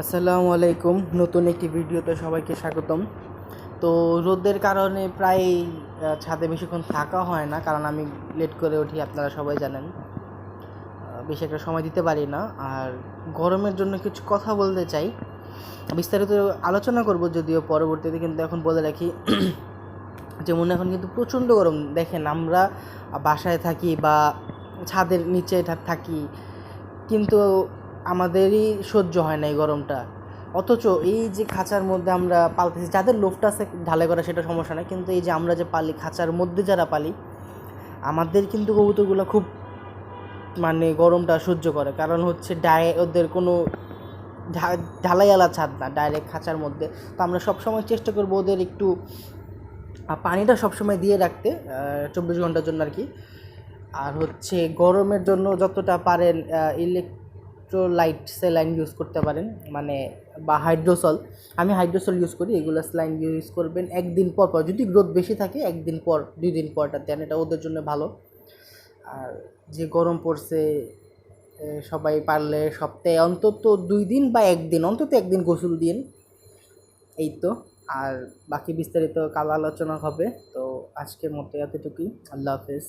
আসসালামু আলাইকুম। নতুন একটি ভিডিওতে সবাইকে স্বাগতম। তো রোদের কারণে প্রায় ছাদে বেশিক্ষণ থাকা হয় না, কারণ আমি লেট করে উঠি, আপনারা সবাই জানেন। বেশি একটা সময় দিতে পারি না। আর গরমের জন্য কিছু কথা বলতে চাই। বিস্তারিত আলোচনা করব, যদিও পরবর্তীতে কিন্তু এখন বলে রাখি যেমন এখন কিন্তু প্রচণ্ড গরম। দেখেন, আমরা বাসায় থাকি বা ছাদের নিচে থাকি, কিন্তু আমাদেরই সহ্য হয় না এই গরমটা। অথচ এই যে খাঁচার মধ্যে আমরা পালতেছি, যাদের লোভটা আছে ঢালাই করা সেটা সমস্যা নয় কিন্তু এই যে আমরা যে পালি, খাঁচার মধ্যে যারা পালি, আমাদের কিন্তু কবুতরগুলো খুব মানে গরমটা সহ্য করে। কারণ হচ্ছে ডায়ে ওদের কোনো ঢালাইওয়ালা ছাদ না, ডাইরেক্ট খাঁচার মধ্যে। তো আমরা সবসময় চেষ্টা করব ওদের একটু পানিটা সবসময় দিয়ে রাখতে চব্বিশ ঘণ্টার জন্য আর কি। আর হচ্ছে গরমের জন্য যতটা পারেন ইলেকট্রোলাইট স্যালাইন ইউজ করতে পারেন মানে বা হাইড্রোসল আমি হাইড্রোসল ইউজ করি, এগুলো স্যালাইন ইউজ করবেন একদিন পর পর, যদি গ্রোথ বেশি থাকে, একদিন পর দুই দিন পরটা দেন, এটা ওদের জন্য ভালো। আর যে গরম পড়ছে সবাই পারলে সপ্তাহে অন্তত দুই দিন বা একদিন, অন্তত একদিন গোসল দিন এই তো। আর বাকি বিস্তারিত কাল আলোচনা হবে, তো আজকের মতো এতটুকুই, আল্লাহ হাফেজ।